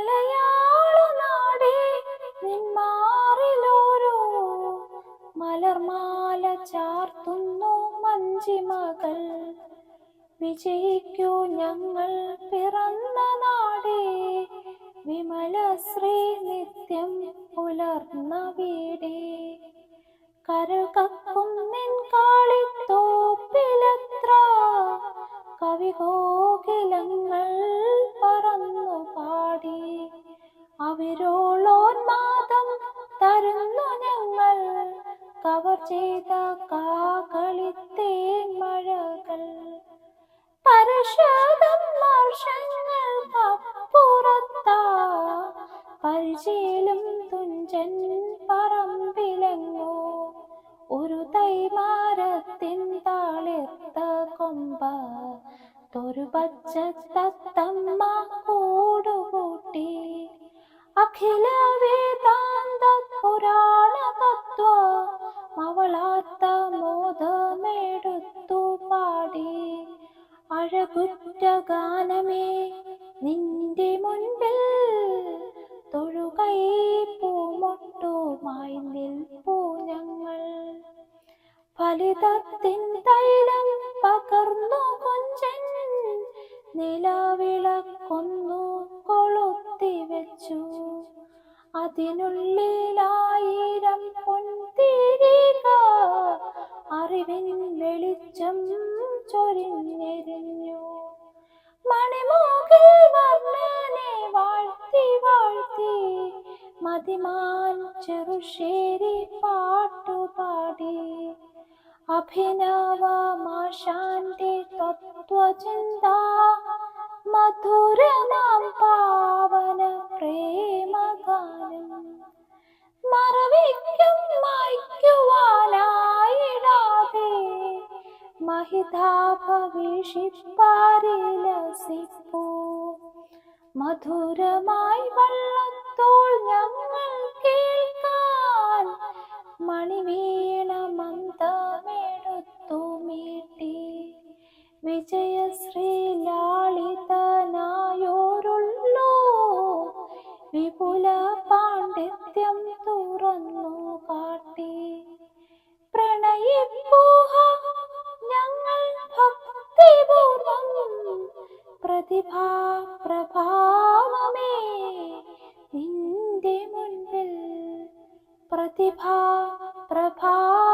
മലയാള നാടേ നിന്മാറിലോരോ? മലർമാല ചാർത്തുന്നു മഞ്ചിമകൾ. വിജയിക്കൂ ഞങ്ങൾ പിറന്ന നാടേ വിമല ശ്രീ നിത്യം പുലർന്ന വീടേ. കരകക്കും കവർ ചെയ്ത കാകളിത്തേൻ മഴകൾ. പരശതം വർഷങ്ങൾക്കപ്പുറത്താ പരിചയിലും തുഞ്ചൻ പറമ്പിലെങ്ങോ. ഒരു തൈമാരത്തിൻ താളിത്ത കൊമ്പ. തൊരു പച്ച തത്തമ്മ കൂടുകൂട്ടി. അഖില വേദാന്ത പുരാണ തത്വ അവളാത്ത മോദമെടുത്തു പാടി. അഴകുറ്റ ഗാനമേ നിന്റെ മുൻപിൽ തൊഴുകൈ പൂമൊട്ടുമായി നിൽപ്പൂ ഞങ്ങൾ. ഫലിതത്തിൻ തൈലം പകർന്നു കൊഞ്ചൻ നിലവിളക്കൊന്നു കൊളുത്തി വെച്ചു അതിനുള്ളിലായിരം ചൊരിഞ്ഞെരിഞ്ഞു. മണിമൂകിൽ വർണനെ വാഴ്ത്തി വാഴ്ത്തി മതിമാൻ ചെറുശ്ശേരി പാട്ടുപാടി അഭിനവമാശാന്റെ തത്വചിന്ത മധുരമാം പാവന പ്രേമഗാനം. മഹിതാഭവിഷിപ്പാരിലസിപ്പൂ മധുരമായി വള്ളത്തോൾ ഞങ്ങൾ കേൾക്കാൻ മണിവീണ മന്ദമെടുത്തു മീട്ടി വിജയശ്രീ ലാളിതനായോരുള്ളൂ വിപുല പ്രതിഭാ പ്രഭാവമേ നിന്റെ മുൻപിൽ പ്രതിഭാ പ്രഭാവമേ